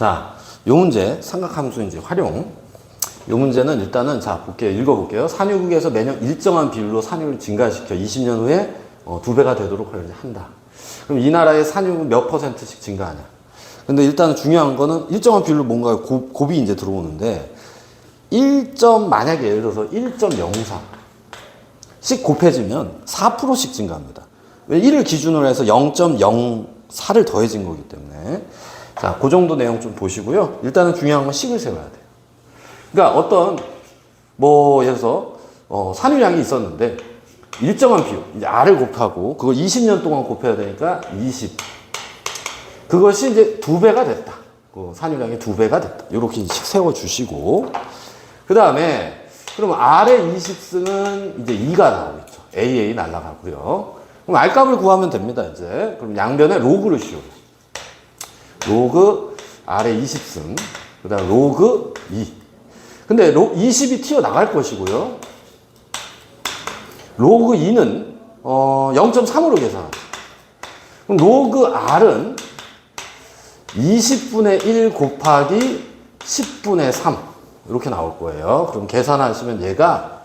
자, 요 문제 삼각함수 이제 활용. 요 문제는 일단은 자 볼게요. 읽어볼게요. 산유국에서 매년 일정한 비율로 산유를 증가시켜 20년 후에 어, 두 배가 되도록 한다. 그럼 이 나라의 산유는 몇 퍼센트씩 증가하냐? 근데 일단 중요한 거는 일정한 비율로 뭔가 곱, 곱이 이제 들어오는데 1점 만약에 예를 들어서 1.04씩 곱해지면 4%씩 증가합니다. 왜 1을 기준으로 해서 0.04를 더해진 거기 때문에 자, 그 정도 내용 좀 보시고요. 일단은 중요한 건 식을 세워야 돼요. 그러니까 어떤 뭐 예를 들어서 어, 산유량이 있었는데 일정한 비율 이제 R을 곱하고 그걸 20년 동안 곱해야 되니까 20 그것이 이제 두 배가 됐다. 그 산유량이 두 배가 됐다. 이렇게 식 세워 주시고 그 다음에 그럼 R의 20승은 이제 2가 나오겠죠. AA 날라가고요. 그럼 R 값을 구하면 됩니다. 이제 그럼 양변에 로그를 씌워요. 로그 R의 20승 그 다음 로그 2 근데 로, 20이 튀어나갈 것이고요. 로그 2는 어, 0.3으로 계산합니다. 그럼 로그 R은 20분의 1 곱하기 10분의 3 이렇게 나올 거예요. 그럼 계산하시면 얘가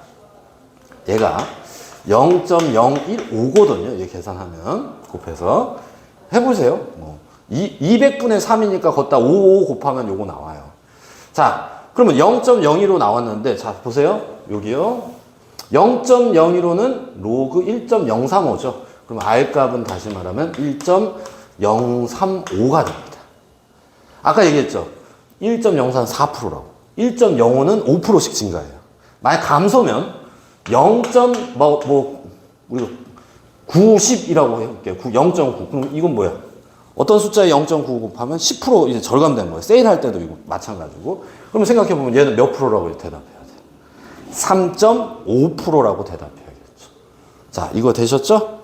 얘가 0.015거든요. 얘 계산하면 곱해서 해보세요. 뭐 200분의 3이니까 걷다 55 곱하면 요거 나와요. 자, 그러면 0.02로 나왔는데 자 보세요. 여기요. 0.02로는 로그 1.035죠. 그럼 R 값은 다시 말하면 1.035가 됩니다. 아까 얘기했죠. 1.04는 4%라고. 1.05는 5%씩 증가해요. 만약 감소면 0. 뭐, 뭐, 우리가 90이라고 해볼게요. 0.9. 그럼 이건 뭐야? 어떤 숫자에 0.9 곱하면 10% 이제 절감된 거예요. 세일할 때도 이거 마찬가지고. 그러면 생각해보면 얘는 몇 프로라고 대답해야 돼? 3.5%라고 대답해야겠죠. 자, 이거 되셨죠?